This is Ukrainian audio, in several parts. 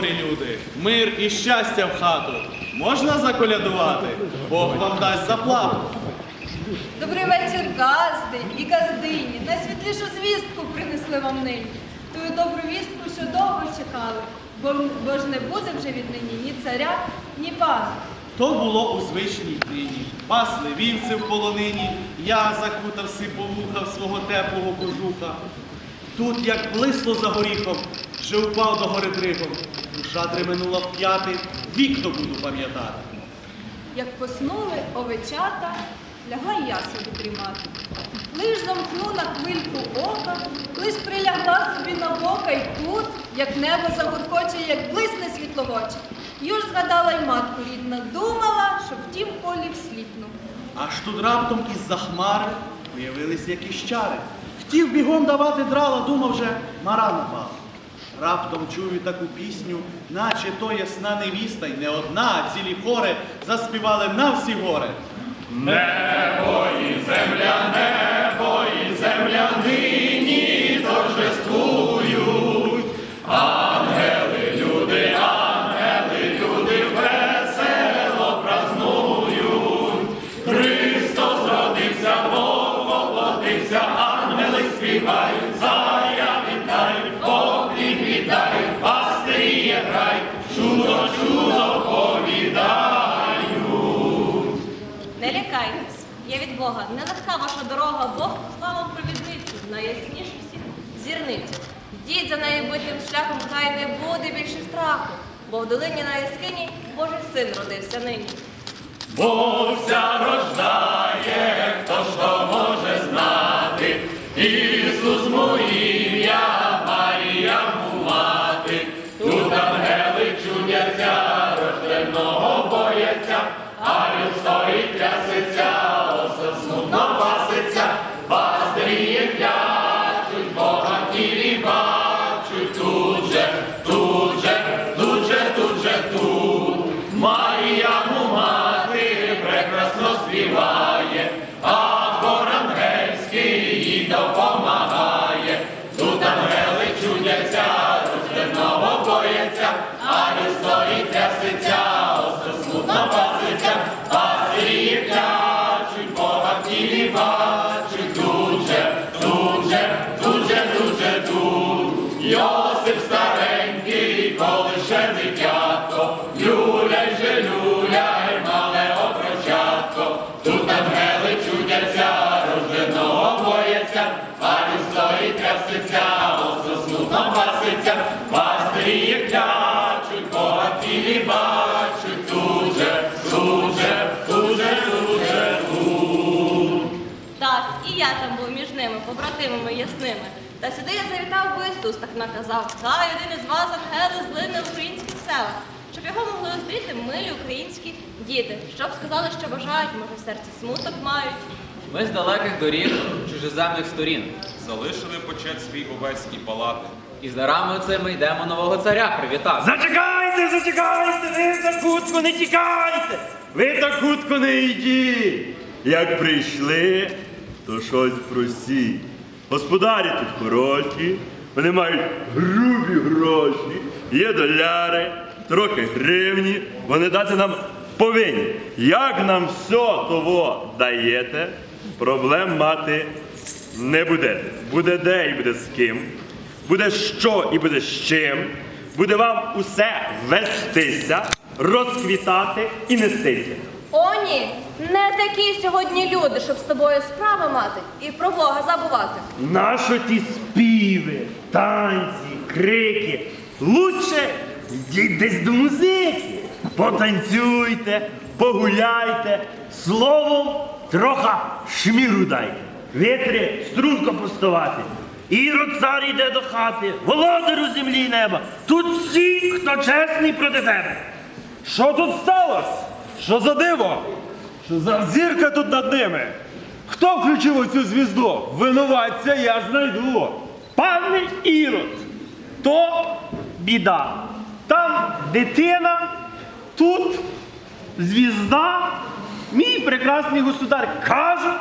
Добрі люди, мир і щастя в хату. Можна заколядувати? Бог вам дасть заплату. Добрий вечір, газди і газдині. Найсвітлішу звістку принесли вам нині. Тую добру вістку, що довго чекали, бо, бо ж не буде вже віднині ні царя, ні пана. То було у звичній днині. Пасли вівці в полонині, я закутався по вуха в свого теплого кожуха. Тут, як блисло за горіхом, вже упав до гори дригом. Душа дременула в п'яти, вік то буду пам'ятати. Як поснули овечата, лягла й я собі дрімати. Лиш замкну на хвильку ока, лиш прилягла собі на бока й тут, як небо загуркоче, як блисне світловоче. Юж згадала й матку рідна, думала, що в тім полі всліпну. Аж тут раптом із-за хмари появились якісь чари. Хотів бігом давати драла, думав вже мара напала. Раптом чую таку пісню, наче то ясна невіста, й не одна, а цілі хори заспівали на всі гори. Небо і земля, небо Бога. Нелегка ваша дорога, Бог послав вам провідницю, найяснішу всіх зірницю. Йдіть за нею битим шляхом, хай не буде більше страху, бо в долині на яскині Божий син родився нині. Бога в осе смутно паситься, пастирі клячуть, Бога в тілі бачуть, тут же, тут же, тут. Так, і я там був між ними, побратимами ясними. Та сюди я завітав, бо Ісус так наказав. Хай один із вас ангели злине в українські села, щоб його могли зустріти милі українські діти, щоб сказали, що бажають, може в серці смуток мають. Ми з далеких доріг, чужеземних сторін. Залишили почет свій увесь і палати. І з дарами цими йдемо нового царя привітати. Зачекайте, зачекайте, ви так хутко не тікайте. Ви так хутко не йдіть. Як прийшли, то щось просіть. Господарі тут хороші, вони мають грубі гроші, є доляри, трохи гривні, вони дати нам повинні. Як нам все того даєте, проблем мати не будете. Буде де і буде з ким. Буде що і буде з чим. Буде вам усе вестися, розквітати і нестися. О, ні, не такі сьогодні люди, щоб з тобою справи мати і про Бога забувати. Нащо ті співи, танці, крики? Лучше йдіть десь до музики. Потанцюйте, погуляйте, словом, троха шміру дайте. Вітри струнко пустувати. Ірод цар йде до хати, володарю землі й неба. Тут всі, хто чесний проти тебе. Що тут сталося? Що за диво? Що за зірка тут над ними? Хто включив оцю звізду? Винуватця я знайду. Пане Ірод, то біда. Там дитина, тут звізда. Мій прекрасний государ каже,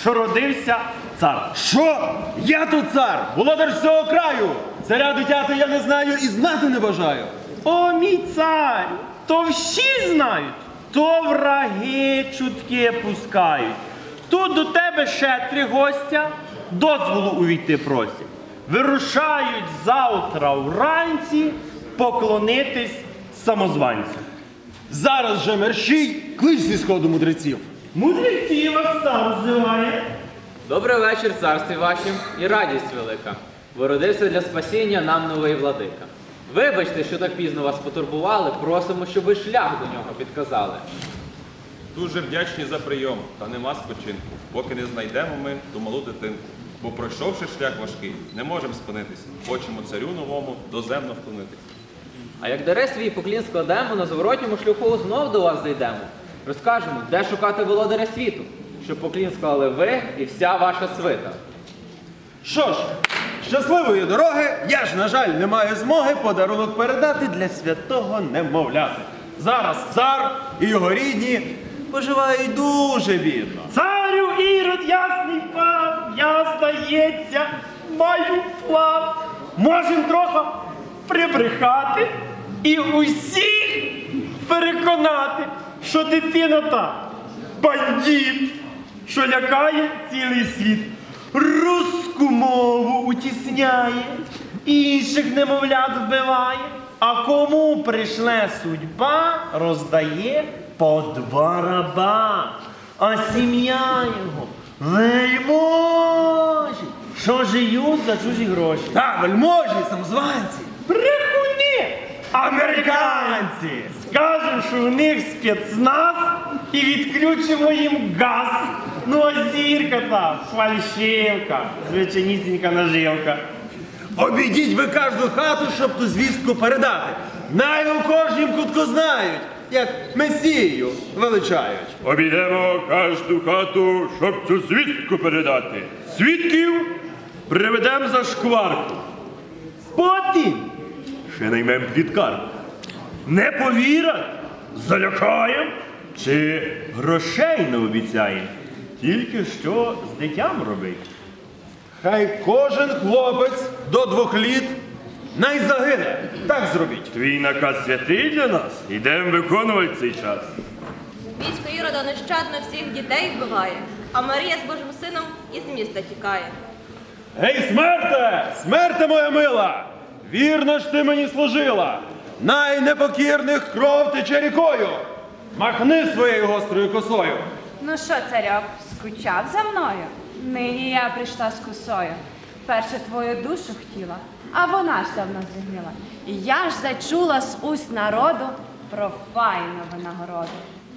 що родився цар. Що? Я тут цар, володар всього краю. Царя дитяти я не знаю і знати не бажаю. О, мій царю, то всі знають, то враги чутки пускають. Тут до тебе ще три гостя дозволу увійти просять. Вирушають завтра вранці поклонитись самозванцю. Зараз же мерщій, клич зі сходу мудреців. Мудреці вас сам зиває. Добрий вечір, царстві вашим, і радість велика. Виродився для спасіння нам новий владика. Вибачте, що так пізно вас потурбували, просимо, щоб ви шлях до нього підказали. Дуже вдячні за прийом, та нема спочинку, поки не знайдемо ми ту малу дитинку. Бо пройшовши шлях важкий, не можемо спинитись. Хочемо царю новому доземно вклонитись. А як даре свій поклін складемо, на зворотньому шляху знов до вас зайдемо. Розкажемо, де шукати володаря світу, щоб поклін склали ви і вся ваша свита. Що ж, щасливої дороги, я ж, на жаль, не маю змоги подарунок передати для святого немовляти. Зараз цар і його рідні поживають дуже бідно. Царю Ірод ясний пан, я, здається, маю план. Можем трохи прибрехати і усіх переконати, що дитина та бандит, що лякає цілий світ. Русську мову утісняє, інших немовлят вбиває, а кому прийшле судьба, роздає по два раба, а сім'я його вельможі, що жиють за чужі гроші. Та, вельможі, самозванці. Брехуни! Американці! Скажемо, що у них спецназ і відключимо їм газ. Ну а зірка та фальшивка, звичайнісінька наживка. Обійдіть ви кожну хату, щоб ту звістку передати. Най у кожнім кутку знають, як Месію величають. Обійдемо кожну хату, щоб цю звістку передати. Свідків приведемо за шкварку. Потім Ще наймем пліткарку. Не повірять, залякаєм чи грошей не обіцяєм. Тільки що з дитям робить. Хай кожен хлопець до двох літ най загине. Так зробіть. Твій наказ святий для нас. Ідемо виконувати цей час. Військо Ірода нещадно всіх дітей вбиває, а Марія з Божим сином із міста тікає. Гей, смерте! Смерте моя мила! Вірно ж ти мені служила! Найнепокірних кров тече рікою! Махни своєю гострою косою! Ну що, царьок, скучав за мною? Нині я прийшла з косою. Перше твою душу хотіла, а вона ж давно зігніла. І я ж зачула з уст народу про файну винагороду.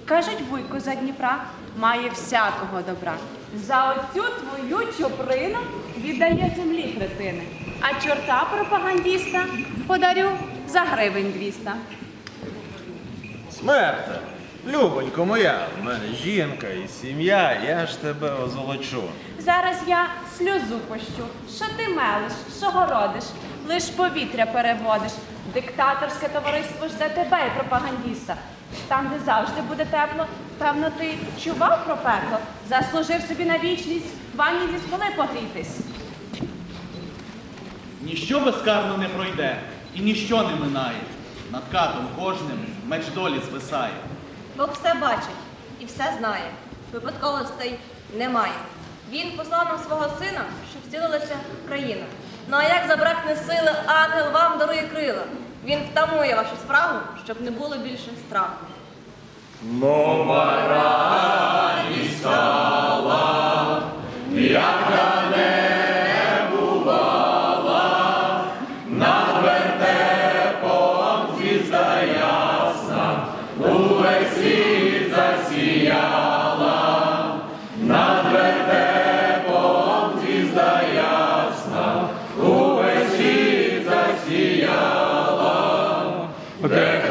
Кажуть, вуйко за Дніпра має всякого добра. За оцю твою чуприну віддає землі третини. А чорта пропагандіста подарю за гривень двіста. Смерте, любонько моя, в мене жінка і сім'я, я ж тебе озолочу. Зараз я сльозу пощу, що ти мелиш, що городиш, лиш повітря переводиш. Диктаторське товариство жде тебе і пропагандіста. Там, де завжди буде тепло, певно, ти чував про пекло, заслужив собі на вічність ванні зі смоли погрітись. Ніщо безкарно не пройде, і ніщо не минає. Над катом кожним меч долі звисає. Бог все бачить і все знає. Випадковостей немає. Він послав нам свого сина, щоб зцілилася країна. Ну а як забракне сили, ангел вам дарує крила. Він втамує вашу справу, щоб не було більше страху. Як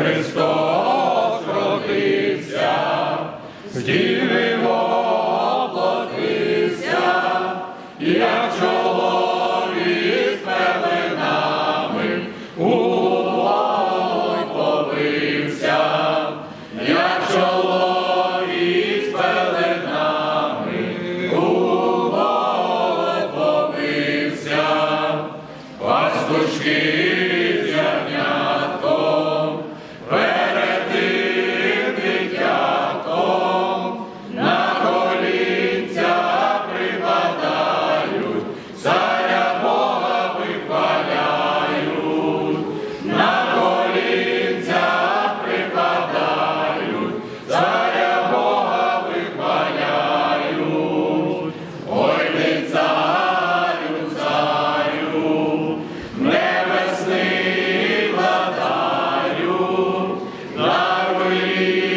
glory.